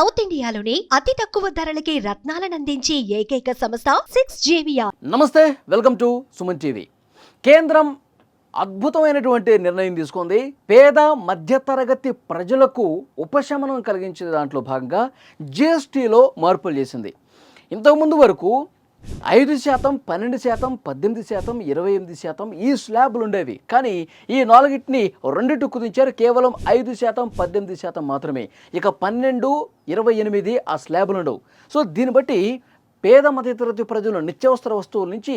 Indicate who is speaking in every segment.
Speaker 1: South ఇండియాలోని అతి తక్కువ ధరలకి రత్నాలనందించే ఏకైక సంస్థ సిక్స్ జేవియా
Speaker 2: నమస్తే వెల్కమ్ టు సుమన్ టీవీ. కేంద్రం అద్భుతమైనటువంటి నిర్ణయం తీసుకుంది. పేద మధ్యతరగతి ప్రజలకు ఉపశమనం కలిగించే దాంట్లో భాగంగా జిఎస్టీలో మార్పులు చేసింది. ఇంతకుముందు వరకు ఐదు శాతం పన్నెండు శాతం పద్దెనిమిది శాతం ఇరవై ఎనిమిది శాతం ఈ స్లాబ్లు ఉండేవి. కానీ ఈ నాలుగిటిని రెండింటి కుదించారు కేవలం ఐదు శాతం పద్దెనిమిది శాతం మాత్రమే. ఇక పన్నెండు ఇరవై ఎనిమిది ఆ స్లాబ్లు ఉండవు. సో దీన్ని బట్టి పేద మధ్యతరగతి ప్రజలు నిత్యావసర వస్తువుల నుంచి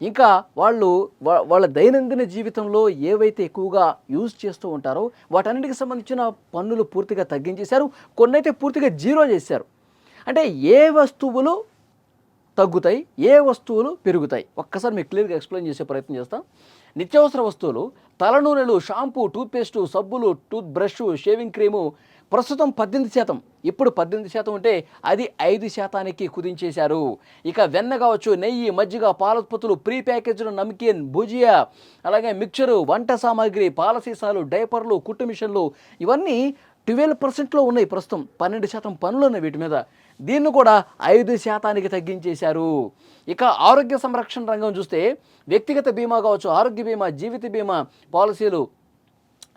Speaker 2: ఇంకా వాళ్ళు వాళ్ళ దైనందిన జీవితంలో ఏవైతే ఎక్కువగా యూజ్ చేస్తూ ఉంటారో వాటన్నిటికి సంబంధించిన పన్నులు పూర్తిగా తగ్గించేశారు. కొన్నైతే పూర్తిగా జీరో చేశారు. అంటే ఏ వస్తువులు తగ్గుతాయి ఏ వస్తువులు పెరుగుతాయి? ఒక్కసారి మీకు క్లియర్గా ఎక్స్ప్లెయిన్ చేసే ప్రయత్నం చేస్తాం. నిత్యావసర వస్తువులు తలనూనెలు షాంపూ టూత్పేస్టు సబ్బులు టూత్ బ్రష్ షేవింగ్ క్రీము ప్రస్తుతం పద్దెనిమిది శాతం ఇప్పుడు పద్దెనిమిది శాతం ఉంటే అది ఐదు శాతానికి కుదించేశారు. ఇక వెన్న కావచ్చు నెయ్యి మజ్జిగ పాల ఉత్పత్తులు ప్రీ ప్యాకేజ్డ్ నమ్కిన్ భుజియా అలాగే మిక్చరు వంట సామాగ్రి పాల సీసాలు డైపర్లు కుట్టు మిషన్లు ఇవన్నీ ట్వెల్వ్ పర్సెంట్లో ఉన్నాయి ప్రస్తుతం పన్నెండు శాతం పనులు ఉన్నాయి వీటి మీద. దీన్ని కూడా ఐదు శాతానికి తగ్గించేశారు. ఇక ఆరోగ్య సంరక్షణ రంగం చూస్తే వ్యక్తిగత బీమా కావచ్చు ఆరోగ్య బీమా జీవిత బీమా పాలసీలు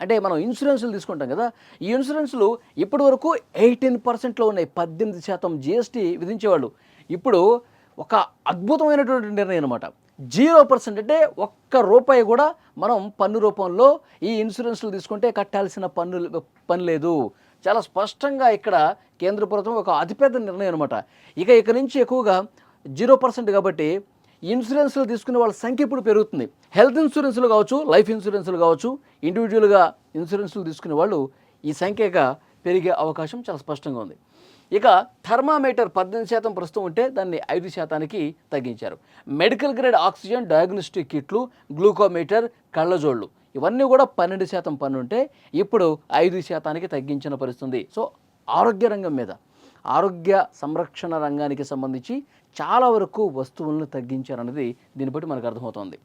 Speaker 2: అంటే మనం ఇన్సూరెన్సులు తీసుకుంటాం కదా ఈ ఇన్సూరెన్సులు ఇప్పటి వరకు ఎయిటీన్ పర్సెంట్లో ఉన్నాయి పద్దెనిమిది శాతం జిఎస్టీ విధించేవాళ్ళు. ఇప్పుడు ఒక అద్భుతమైనటువంటి నిర్ణయం అనమాట జీరో పర్సెంట్ అంటే ఒక్క రూపాయి కూడా మనం పన్ను రూపంలో ఈ ఇన్సూరెన్స్లు తీసుకుంటే కట్టాల్సిన పన్ను పని లేదు. చాలా స్పష్టంగా ఇక్కడ కేంద్ర ప్రభుత్వం ఒక అతిపెద్ద నిర్ణయం అనమాట ఇక ఇక నుంచి ఎక్కువగా జీరో పర్సెంట్ కాబట్టి ఇన్సూరెన్స్లు తీసుకునే వాళ్ళ సంఖ్య ఇప్పుడు పెరుగుతుంది. హెల్త్ ఇన్సూరెన్స్లు కావచ్చు లైఫ్ ఇన్సూరెన్స్లు కావచ్చు ఇండివిజువల్గా ఇన్సూరెన్స్లు తీసుకునే వాళ్ళు ఈ సంఖ్యగా పెరిగే అవకాశం చాలా స్పష్టంగా ఉంది. ఇక థర్మామీటర్ పద్దెనిమిది శాతం ప్రస్తుతం ఉంటే దాన్ని ఐదు శాతానికి తగ్గించారు. మెడికల్ గ్రేడ్ ఆక్సిజన్ డయాగ్నోస్టిక్ కిట్లు గ్లూకోమీటర్ కళ్ళజోళ్ళు ఇవన్నీ కూడా పన్నెండు శాతం పన్ను ఉంటే ఇప్పుడు ఐదు శాతానికి తగ్గించిన పరిస్థితుంది. సో ఆరోగ్య రంగం మీద ఆరోగ్య సంరక్షణ రంగానికి సంబంధించి చాలా వరకు వస్తువులను తగ్గించారన్నది దీన్ని బట్టి మనకు అర్థమవుతోంది.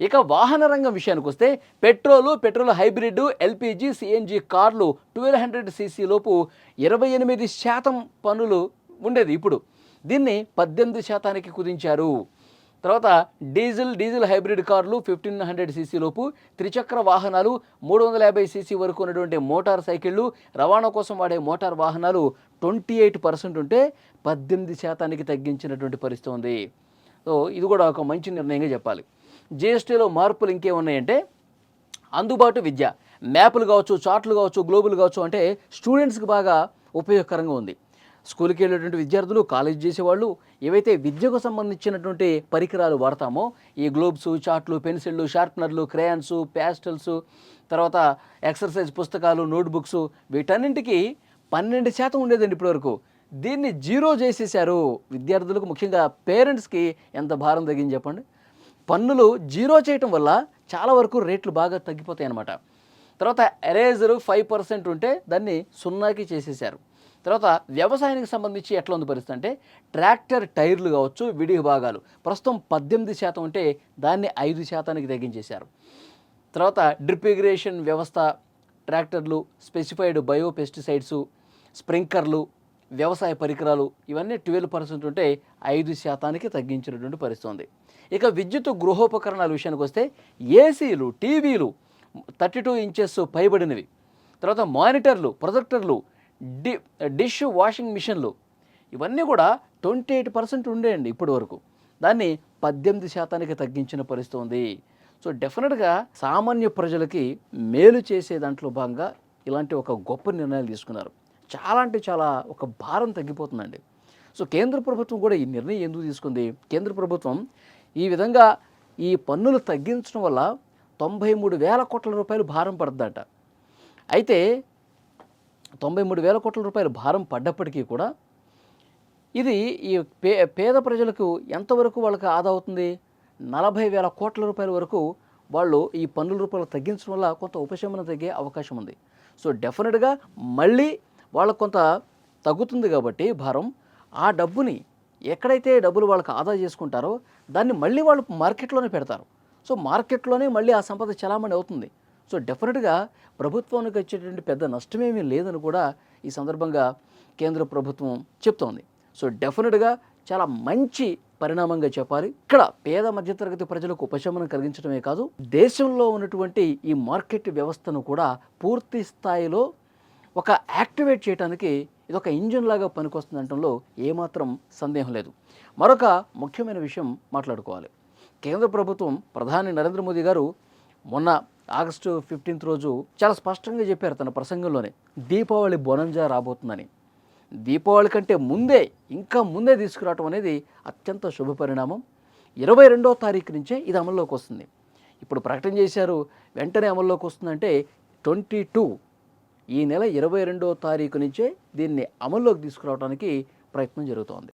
Speaker 2: ఇక వాహన రంగం విషయానికి వస్తే petrol petrol hybrid LPG CNG కార్లు ట్వెల్వ్ హండ్రెడ్ సీసీ లోపు ఇరవై ఎనిమిది శాతం పన్నులు ఉండేది ఇప్పుడు. దీన్ని పద్దెనిమిది శాతానికి కుదించారు. తర్వాత డీజిల్ డీజిల్ హైబ్రిడ్ కార్లు ఫిఫ్టీన్ హండ్రెడ్ సీసీ లోపు త్రిచక్ర వాహనాలు మూడు వందల యాభై సీసీ వరకు ఉన్నటువంటి మోటార్ సైకిళ్ళు రవాణా కోసం వాడే మోటార్ వాహనాలు ట్వంటీ ఎయిట్ పర్సెంట్ ఉంటే పద్దెనిమిది శాతానికి తగ్గించినటువంటి పరిస్థితి ఉంది. సో ఇది కూడా ఒక మంచి నిర్ణయంగా చెప్పాలి. జిఎస్టీలో మార్పులు ఇంకేమున్నాయంటే అందుబాటు విద్య. మ్యాప్లు కావచ్చు చార్ట్లు కావచ్చు గ్లోబల్ కావచ్చు అంటే స్టూడెంట్స్కి బాగా ఉపయోగకరంగా ఉంది. స్కూల్కి వెళ్ళేటువంటి విద్యార్థులు కాలేజ్ చేసేవాళ్ళు ఏవైతే విద్యకు సంబంధించినటువంటి పరికరాలు వాడతామో ఈ గ్లోబ్స్ చార్ట్లు పెన్సిళ్ళు షార్ప్నర్లు క్రేయాన్స్ ప్యాస్టల్స్ తర్వాత ఎక్సర్సైజ్ పుస్తకాలు నోట్బుక్స్ వీటన్నింటికి పన్నెండు శాతం ఉండేదండి ఇప్పటివరకు. దీన్ని జీరో చేసేసారు విద్యార్థులకు ముఖ్యంగా పేరెంట్స్కి ఎంత భారం తగ్గింది చెప్పండి? పన్నులు జీరో చేయటం వల్ల చాలా వరకు రేట్లు బాగా తగ్గిపోతాయి అన్నమాట. తర్వాత ఎరేజర్ ఫైవ్ పర్సెంట్ ఉంటే దాన్ని సున్నాకి చేసేసారు తర్వాత వ్యవసాయానికి సంబంధించి ఎట్లా ఉంది పరిస్థితి అంటే ట్రాక్టర్ టైర్లు కావచ్చు విడి భాగాలు. ప్రస్తుతం పద్దెనిమిది శాతం ఉంటే దాన్ని ఐదు శాతానికి తగ్గించేశారు. తర్వాత డ్రిప్ ఇరిగేషన్ వ్యవస్థ ట్రాక్టర్లు స్పెసిఫైడ్ బయో పెస్టిసైడ్స్ స్ప్రింకర్లు వ్యవసాయ పరికరాలు ఇవన్నీ ట్వెల్వ్ పర్సెంట్ ఉంటే ఐదు శాతానికి తగ్గించినటువంటి పరిస్థితి ఉంది. ఇక విద్యుత్ గృహోపకరణాల విషయానికి వస్తే ఏసీలు టీవీలు థర్టీ టూ ఇంచెస్ పైబడినవి. తర్వాత మానిటర్లు ప్రొజెక్టర్లు డి డిష్ వాషింగ్ మిషన్లు. ఇవన్నీ కూడా ట్వంటీ ఎయిట్ పర్సెంట్ ఉండేయండి ఇప్పటి వరకు దాన్ని పద్దెనిమిది శాతానికి తగ్గించిన పరిస్థితి ఉంది. సో డెఫినెట్గా సామాన్య ప్రజలకి మేలు చేసే దాంట్లో భాగంగా ఇలాంటి ఒక గొప్ప నిర్ణయాలు తీసుకున్నారు. చాలా అంటే చాలా ఒక భారం తగ్గిపోతుందండి. సో కేంద్ర ప్రభుత్వం కూడా ఈ నిర్ణయం ఎందుకు తీసుకుంది? కేంద్ర ప్రభుత్వం ఈ విధంగా ఈ పన్నులు తగ్గించడం వల్ల తొంభై మూడు వేల కోట్ల రూపాయలు భారం పడద్దట. అయితే తొంభై మూడు వేల కోట్ల రూపాయలు భారం పడ్డప్పటికీ కూడా ఇది ఈ పే పేద ప్రజలకు ఎంతవరకు వాళ్ళకి ఆదా అవుతుంది? నలభై వేల కోట్ల రూపాయల వరకు వాళ్ళు ఈ పన్నుల రూపాయలు తగ్గించడం వల్ల కొంత ఉపశమనం తగ్గే అవకాశం ఉంది. సో డెఫినెట్గా మళ్ళీ వాళ్ళకు కొంత తగ్గుతుంది కాబట్టి భారం. ఆ డబ్బుని ఎక్కడైతే డబ్బులు వాళ్ళకి ఆదా చేసుకుంటారో దాన్ని మళ్ళీ వాళ్ళు మార్కెట్లోనే పెడతారు. సో మార్కెట్లోనే మళ్ళీ ఆ సంపద చలామణి అవుతుంది. సో డెఫినెట్గా ప్రభుత్వానికి వచ్చేటువంటి పెద్ద నష్టమేమీ లేదని కూడా ఈ సందర్భంగా కేంద్ర ప్రభుత్వం చెప్తోంది. సో డెఫినెట్గా చాలా మంచి పరిణామంగా చెప్పాలి. ఇక్కడ పేద మధ్యతరగతి ప్రజలకు ఉపశమనం కలిగించడమే కాదు దేశంలో ఉన్నటువంటి ఈ మార్కెట్ వ్యవస్థను కూడా పూర్తి స్థాయిలో ఒక యాక్టివేట్ చేయడానికి ఇది ఒక ఇంజిన్ లాగా పనికొస్తుంది అనడంలో ఏమాత్రం సందేహం లేదు. మరొక ముఖ్యమైన విషయం మాట్లాడుకోవాలి. కేంద్ర ప్రభుత్వం ప్రధాని నరేంద్ర మోదీ గారు మొన్న ఆగస్టు ఫిఫ్టీన్త్ రోజు చాలా స్పష్టంగా చెప్పారు తన ప్రసంగంలోనే దీపావళి బొనంజా రాబోతుందని. దీపావళి కంటే ముందే ఇంకా ముందే తీసుకురావటం అనేది అత్యంత శుభ పరిణామం. ఇరవై రెండో తారీఖు నుంచే ఇది అమల్లోకి వస్తుంది. ఇప్పుడు ప్రకటన చేశారు వెంటనే అమల్లోకి వస్తుందంటే ట్వంటీ టూ ఈ నెల ఇరవై రెండవ తారీఖు నుంచే దీన్ని అమల్లోకి తీసుకురావడానికి ప్రయత్నం జరుగుతోంది.